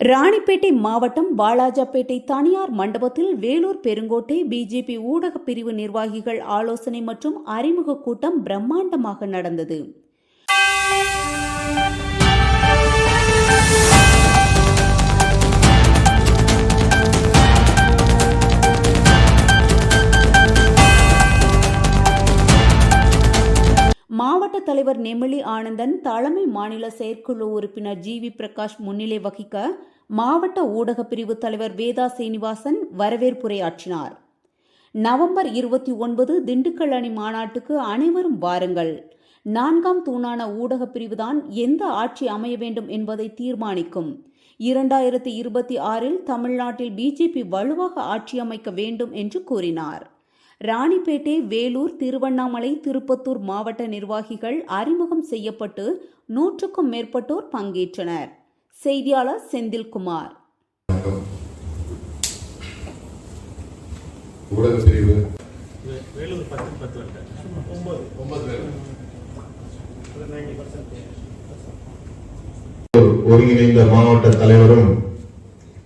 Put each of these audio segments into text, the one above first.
ராணிப்பேட்டை மாவட்டம் வாலாஜாப்பேட்டை தனியார் மண்டபத்தில் வேலூர் பெருங்கோட்டை பிஜேபி ஊடக பிரிவு நிர்வாகிகள் ஆலோசனை மற்றும் அறிமுக கூட்டம் பிரம்மாண்டமாக நடந்தது. தலைவர் நெமிலி ஆனந்தன் தலைமை மாநில செயற்குழு உறுப்பினர் ஜி வி பிரகாஷ் முன்னிலை வகிக்க மாவட்ட ஊடகப் பிரிவு தலைவர் வேதா சீனிவாசன் வரவேற்புரையாற்றினார் நவம்பர் இருபத்தி ஒன்பது திண்டுக்கல் அணி மாநாட்டுக்கு அனைவரும் வாருங்கள். நான்காம் தூணான ஊடக பிரிவுதான் எந்த ஆட்சி அமைய வேண்டும் என்பதை தீர்மானிக்கும். இரண்டாயிரத்தி இருபத்தி ஆறில் தமிழ்நாட்டில் பிஜேபி வலுவாக ஆட்சி அமைக்க வேண்டும் என்று கூறினார். ராணிப்பேட்டை வேலூர் திருவண்ணாமலை திருப்பத்தூர் மாவட்ட நிர்வாகிகள் அறிமுகம் செய்யப்பட்டு நூற்றுக்கும் மேற்பட்டோர் பங்கேற்றனர். செய்தியாளர் செந்தில்குமார். ஊடக பிரிவு. வேலூர் பத்து பத்து ஒன்பது. பேர். ஒருங்கிணைந்த மாவட்ட தலைவரும்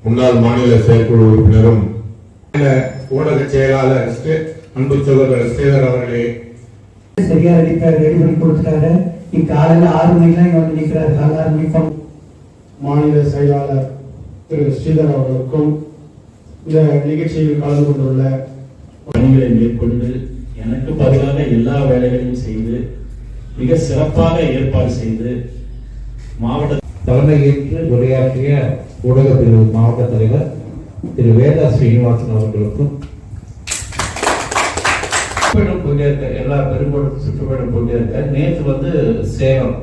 முன்னாள் மாநில செயற்குழு உறுப்பினரும் ஊடக செயலாளர் அன்பு சகோதரர் ஸ்ரீதர் அவர்களே. சரியா ரெடி ரெடி பண்ணி கொடுத்துட்டாரு. நீ காலையில ஆறு மணிக்கெல்லாம் இங்க வந்து நிக்கிறாரு. காலைல ஆறு மணிக்கு மாநில செயலாளர் திரு ஸ்ரீதர் அவர்களுக்கும் இந்த நிகழ்ச்சியில் கலந்து கொண்டுள்ள பணிகளை மேற்கொண்டு எனக்கு பதிலாக எல்லா வேலைகளையும் செய்து மிக சிறப்பாக ஏற்பாடு செய்து மாவட்ட தலைமையேற்று உரையாற்றிய ஊடக பிரிவு மாவட்ட தலைவர் திரு வேதா ஸ்ரீனிவாசன் அவர்களுக்கும் சுற்றுப்பயணம் போயிருக்கேன் எல்லா பெருங்கோடும் சுற்றுப்பயணம் போயிருக்கேன் நேற்று வந்து சேலம்.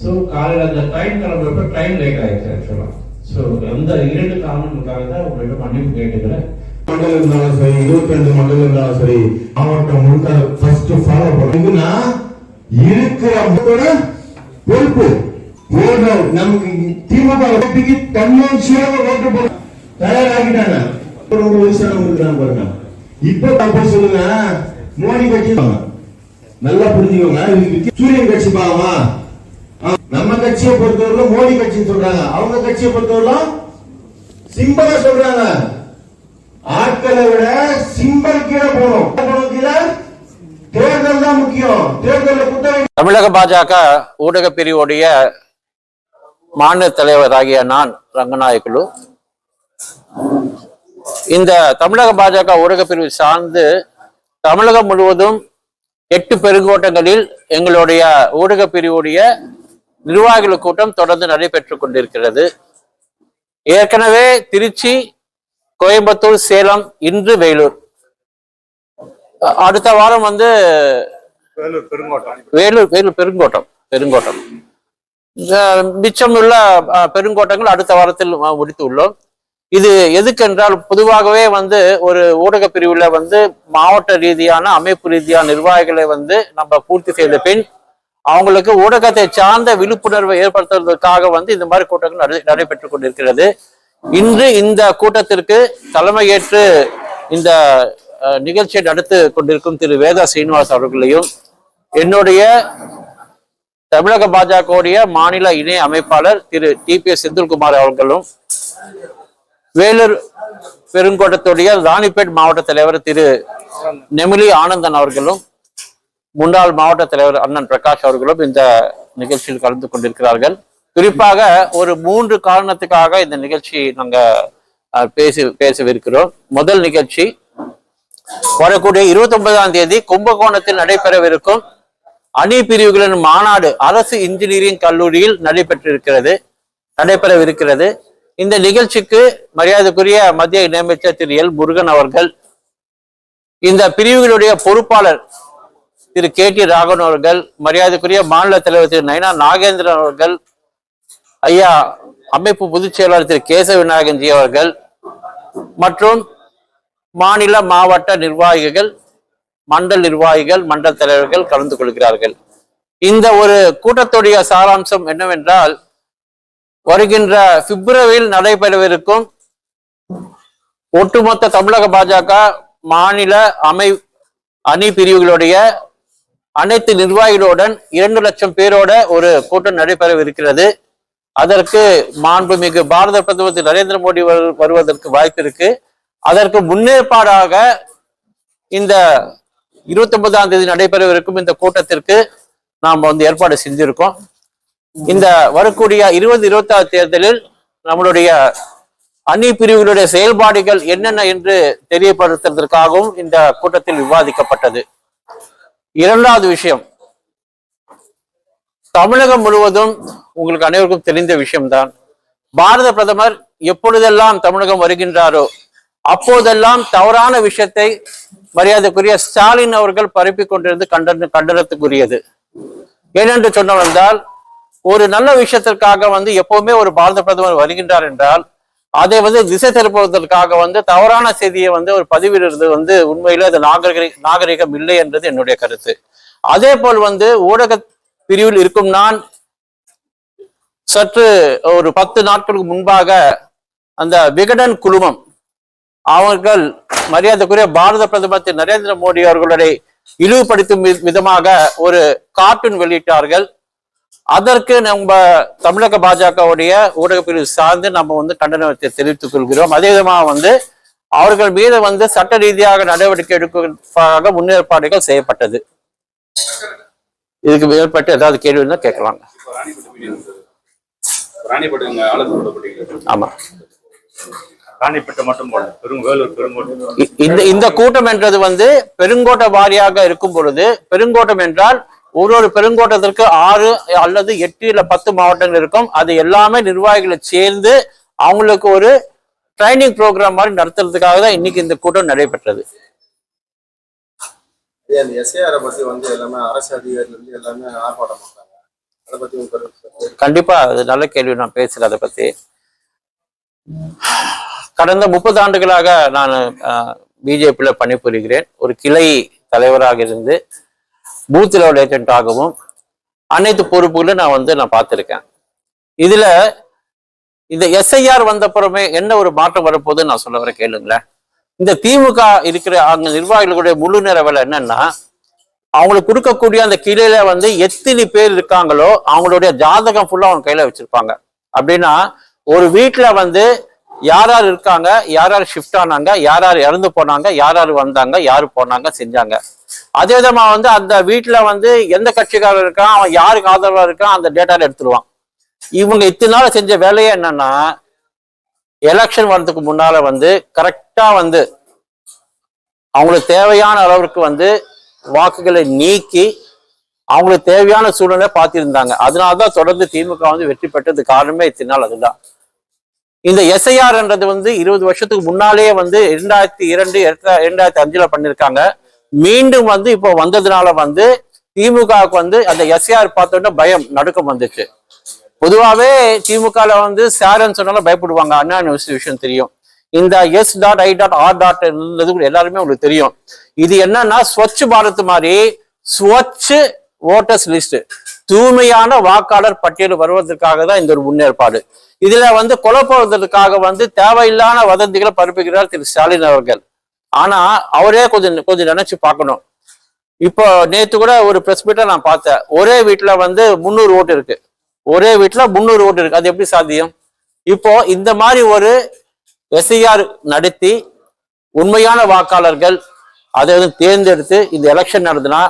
ஸோ காலையில் அந்த ட்ரெயின் கிளம்புறப்ப ட்ரெயின் லேட் ஆயிடுச்சு ஆக்சுவலாக ஸோ அந்த இரண்டு காரணங்களுக்காக தான் உங்கள்கிட்ட மன்னிப்பு கேட்டுக்கிறேன். மண்டலம் இருந்தாலும் சரி இருபத்தி ரெண்டு மண்டலம் இருந்தாலும் சரி மாவட்டம் முழுக்க ஃபர்ஸ்ட் ஃபாலோ பண்ணுங்கன்னா இருக்கிற பொறுப்பு. ஓடுறோம் நமக்கு திமுக ஓட்டுக்கு தன்னிச்சையாக ஓட்டு போட தயாராகிட்டாங்க. ஒரு ஒரு வயசானவங்க இருக்கிறாங்க பாருங்க. இப்ப தப்பு சொல்லுங்க மோடி கட்சி நல்லா புரிஞ்சுக்கோங்க. சூரியன் கட்சி பாவமா? நம்ம கட்சியை பொறுத்தவரை மோடி கட்சி சொல்றாங்க. அவங்க கட்சியை பொறுத்தவரை சிம்பல சொல்றாங்க. ஆட்களை விட சிம்பல் கீழே போகணும். போகணும் கீழே தேர்தல் தான் முக்கியம். தேர்தலில் குத்த தமிழக பாஜக ஊடக பிரிவுடைய மாநில தலைவராகிய நான் ரங்கநாயக்குலு இந்த தமிழக பாஜக ஊடக பிரிவு சார்ந்து தமிழகம் முழுவதும் எட்டு பெருங்கோட்டங்களில் எங்களுடைய ஊடக பிரிவுடைய நிர்வாகிகள் கூட்டம் தொடர்ந்து நடைபெற்றுக் கொண்டிருக்கிறது. ஏற்கனவே திருச்சி கோயம்புத்தூர் சேலம் இன்று வேலூர். அடுத்த வாரம் வந்து வேலூர் பெருங்கோட்டம். வேலூர் வேலூர் பெருங்கோட்டம் பெருங்கோட்டம். மிச்சமுள்ள பெருங்கோட்டங்கள் அடுத்த வாரத்தில் முடித்து உள்ளோம். இது எதுக்கென்றால் பொதுவாகவே வந்து ஒரு ஊடக பிரிவுல வந்து மாவட்ட ரீதியான அமைப்பு ரீதியான நிர்வாகிகளை வந்து நம்ம பூர்த்தி செய்த பின் அவங்களுக்கு ஊடகத்தை சார்ந்த விழிப்புணர்வை ஏற்படுத்துவதற்காக வந்து இந்த மாதிரி கூட்டங்கள் நடை நடைபெற்றுக் கொண்டிருக்கிறது. இன்று இந்த கூட்டத்திற்கு தலைமையேற்று இந்த நிகழ்ச்சியை நடத்து கொண்டிருக்கும் திரு வேதா சீனிவாஸ் அவர்களையும் என்னுடைய தமிழக பாஜகவுடைய மாநில இணை அமைப்பாளர் Thiru T P S Senthilkumar அவர்களும் வேலூர் பெருங்கோட்டத்துடைய ராணிப்பேட் மாவட்ட தலைவர் திரு நெமிலி ஆனந்தன் அவர்களும் முன்னாள் மாவட்ட தலைவர் அண்ணன் பிரகாஷ் அவர்களும் இந்த நிகழ்ச்சியில் கலந்து கொண்டிருக்கிறார்கள். குறிப்பாக ஒரு மூன்று காரணத்துக்காக இந்த நிகழ்ச்சி நாங்க பேசி பேசவிருக்கிறோம். முதல் நிகழ்ச்சி வரக்கூடிய இருபத்தி ஒன்பதாம் தேதி கும்பகோணத்தில் நடைபெறவிருக்கும் அணி பிரிவுகளின் மாநாடு அரசு இன்ஜினியரிங் கல்லூரியில் நடைபெற்றிருக்கிறது நடைபெறவிருக்கிறது. இந்த நிகழ்ச்சிக்கு மரியாதைக்குரிய மத்திய இணையமைச்சர் திரு எல் முருகன் அவர்கள் இந்த பிரிவுகளுடைய பொறுப்பாளர் திரு கே டி ராகவன் அவர்கள் மரியாதைக்குரிய மாநில தலைவர் திரு நயனா நாகேந்திரன் அவர்கள் ஐயா அமைப்பு பொதுச் செயலாளர் திரு கேசவ விநாயகன்ஜி அவர்கள் மற்றும் மாநில மாவட்ட நிர்வாகிகள் மண்டல் நிர்வாகிகள் மண்டல் தலைவர்கள் கலந்து கொள்கிறார்கள். இந்த ஒரு கூட்டத்துடைய சாராம்சம் என்னவென்றால் வருகின்ற பிப்ரவரியில் நடைபெறவிருக்கும் ஒட்டுமொத்த தமிழக பாஜக மாநில அமை அணி பிரிவுகளுடைய அனைத்து நிர்வாகிகளுடன் இரண்டு லட்சம் பேரோட ஒரு கூட்டம் நடைபெறவிருக்கிறது. அதற்கு மாண்புமிகு பாரத பிரதமர் திரு நரேந்திர மோடி வரு- வருவதற்கு வாய்ப்பு இருக்கு. அதற்கு முன்னேற்பாடாக இந்த இருபத்தி ஒன்பதாம் தேதி நடைபெறவிருக்கும் இந்த கூட்டத்திற்கு நாம் வந்து ஏற்பாடு செஞ்சிருக்கோம். இந்த வரக்கூடிய இருபது இருபத்தி ஆறு தேர்தலில் நம்மளுடைய அணி பிரிவுகளுடைய செயல்பாடுகள் என்னென்ன என்று தெரியப்படுத்துவதற்காகவும் இந்த கூட்டத்தில் விவாதிக்கப்பட்டது. இரண்டாவது விஷயம் தமிழகம் முழுவதும் உங்களுக்கு அனைவருக்கும் தெரிந்த விஷயம்தான். பாரத பிரதமர் எப்பொழுதெல்லாம் தமிழகம் வருகின்றாரோ அப்போதெல்லாம் தவறான விஷயத்தை மரியாதைக்குரிய ஸ்டாலின் அவர்கள் பரப்பிக் கொண்டிருந்து கண்டன கண்டனத்துக்குரியது. ஏனென்று சொன்னால் வந்தால் ஒரு நல்ல விஷயத்திற்காக வந்து எப்பவுமே ஒரு பாரத பிரதமர் வருகின்றார் என்றால் அதை வந்து திசை திருப்புவதற்காக வந்து தவறான செய்தியை வந்து ஒரு பதிவிடுறது வந்து உண்மையில அது நாகரிக நாகரிகம் இல்லை என்றது என்னுடைய கருத்து. அதே போல் வந்து ஊடக பிரிவில் இருக்கும் நான் சற்று ஒரு பத்து நாட்களுக்கு முன்பாக அந்த விகடன் குழுமம் அவர்கள் மரியாதைக்குரிய பாரத பிரதமர் திரு நரேந்திர மோடி அவர்களுடைய இழிவுபடுத்தும் வி- விதமாக ஒரு கார்ட்டூன் வெளியிட்டார்கள். அதற்கு நம்ம தமிழக பாஜகவுடைய ஊடக பிரிவு சார்ந்து நம்ம வந்து கண்டனத்தை தெரிவித்துக் கொள்கிறோம். அதே விதமாக வந்து அவர்கள் மீது வந்து சட்ட ரீதியாக நடவடிக்கை எடுப்பதற்காக முன்னேற்பாடுகள் செய்யப்பட்டது. இதுக்கு மேற்பட்டு ஏதாவது கேள்வி இருந்தா கேட்கலாங்க. ஆமா. இந்த இந்த கூட்டம் என்றது வந்து பெருங்கோட்ட வாரியாக இருக்கும் பொழுது பெருங்கோட்டம் என்றால் ஒரு ஒரு பெருங்கோட்டத்திற்கு ஆறு அல்லது எட்டு இல்ல பத்து மாவட்டங்கள் இருக்கும். அது எல்லாமே நிர்வாகிகளை சேர்ந்து அவங்களுக்கு ஒரு ட்ரைனிங் ப்ரோக்ராம் மாதிரி நடத்துறதுக்காக தான் இன்னைக்கு இந்த கூட்டம் நடைபெற்றது. கண்டிப்பா அது நல்ல கேள்வி. நான் பேசுறேன் அதை பத்தி. கடந்த முப்பது ஆண்டுகளாக நான் பிஜேபியில பணிபுரிகிறேன். ஒரு கிளை தலைவராக இருந்து பூத் லெவல் ஏஜென்ட்டாகவும் அனைத்து பொறுப்புகளும் நான் வந்து நான் பார்த்துருக்கேன். இதில் இந்த எஸ்ஐஆர் வந்தப்புறமே என்ன ஒரு மாற்றம் வரப்போகுதுன்னு நான் சொல்ல வர கேளுங்களேன். இந்த திமுக இருக்கிற அந்த நிர்வாகிகளுடைய முழு நேர வேலை என்னன்னா அவங்களுக்கு கொடுக்கக்கூடிய அந்த கிளையில வந்து எத்தனை பேர் இருக்காங்களோ அவங்களுடைய ஜாதகம் ஃபுல்லாக அவங்க கையில் வச்சிருப்பாங்க. அப்படின்னா ஒரு வீட்டில் வந்து யார் யார் இருக்காங்க யார் யார் ஷிஃப்ட் ஆனாங்க யார் யார் இறந்து போனாங்க யார் யார் வந்தாங்க யார் போனாங்க செஞ்சாங்க. அதே விதமா வந்து அந்த வீட்டுல வந்து எந்த கட்சிக்காரர் இருக்கான் அவன் யாருக்கு ஆதரவா இருக்கான் அந்த டேட்டால எடுத்துருவான். இவங்க இத்தனை நாள் செஞ்ச வேலையே என்னன்னா எலெக்ஷன் வர்றதுக்கு முன்னால வந்து கரெக்டா வந்து அவங்களுக்கு தேவையான அளவிற்கு வந்து வாக்குகளை நீக்கி அவங்களுக்கு தேவையான சூழ்நிலை பார்த்திருந்தாங்க. அதனாலதான் தொடர்ந்து திமுக வந்து வெற்றி பெற்றது காரணமே இத்தனை நாள் அதுதான். இந்த எஸ்ஐஆர்ன்றது வந்து இருபது வருஷத்துக்கு முன்னாலேயே வந்து இரண்டாயிரத்தி இரண்டு இரண்டாயிரத்தி அஞ்சுல பண்ணிருக்காங்க. மீண்டும் வந்து இப்போ வந்ததுனால வந்து திமுகவுக்கு வந்து அந்த எஸ்ஆர் பார்த்தோன்னா பயம் நடுக்கம் வந்துச்சு. பொதுவாகவே திமுகவில் வந்து சேரன்னு சொன்னாலும் பயப்படுவாங்க. அண்ணா விஷயம் தெரியும். இந்த S dot I dot R dot கூட எல்லாருமே உங்களுக்கு தெரியும். இது என்னன்னா ஸ்வச் பாரத் மாதிரி ஸ்வச் ஓட்டர்ஸ் லிஸ்ட் தூய்மையான வாக்காளர் பட்டியல் வருவதற்காக தான் இந்த ஒரு முன்னேற்பாடு. இதுல வந்து குழப்பவதற்காக வந்து தேவையில்லாத வதந்திகளை பரப்புகிறார் திரு ஸ்டாலின் அவர்கள். ஆனா அவரே கொஞ்சம் கொஞ்சம் நினைச்சு பார்க்கணும். இப்போ நேத்து கூட ஒரு பிரஸ் மீட்டை நான் பார்த்தேன். ஒரே வீட்டுல வந்து முந்நூறு ஓட்டு இருக்கு. ஒரே வீட்டுல முந்நூறு ஓட்டு இருக்கு. அது எப்படி சாத்தியம்? இப்போ இந்த மாதிரி ஒரு எஸ்ஐஆர் நடத்தி உண்மையான வாக்காளர்கள் அதை வந்து தேர்ந்தெடுத்து இந்த எலெக்ஷன் நடந்துனா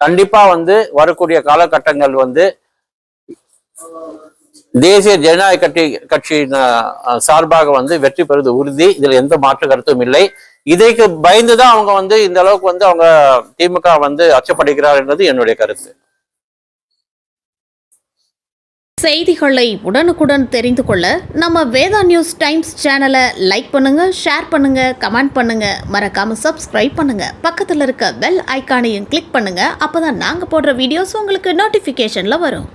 கண்டிப்பா வந்து வரக்கூடிய காலகட்டங்கள் வந்து தேசிய ஜனநாயக கட்சி கட்சியின் சார்பாக வந்து வெற்றி பெறுவது உறுதி. இதுல எந்த மாற்று கருத்தும் இல்லை. இதைக்கு பயந்துதான் அவங்க வந்து இந்த அளவுக்கு வந்து அவங்க திமுக வந்து அச்சப்படுகிறார் என்பது என்னுடைய கருத்து. செய்திகளை உடனுக்குடன் தெரிந்து கொள்ள நம்ம வேதா நியூஸ் டைம்ஸ் சேனலை லைக் பண்ணுங்க ஷேர் பண்ணுங்க கமெண்ட் பண்ணுங்க. மறக்காம சப்ஸ்கிரைப் பண்ணுங்க. பக்கத்தில் இருக்க பெல் ஐக்கானையும் கிளிக் பண்ணுங்க. அப்பதான் நாங்க போடுற வீடியோஸ் உங்களுக்கு நோட்டிஃபிகேஷனில் வரும்.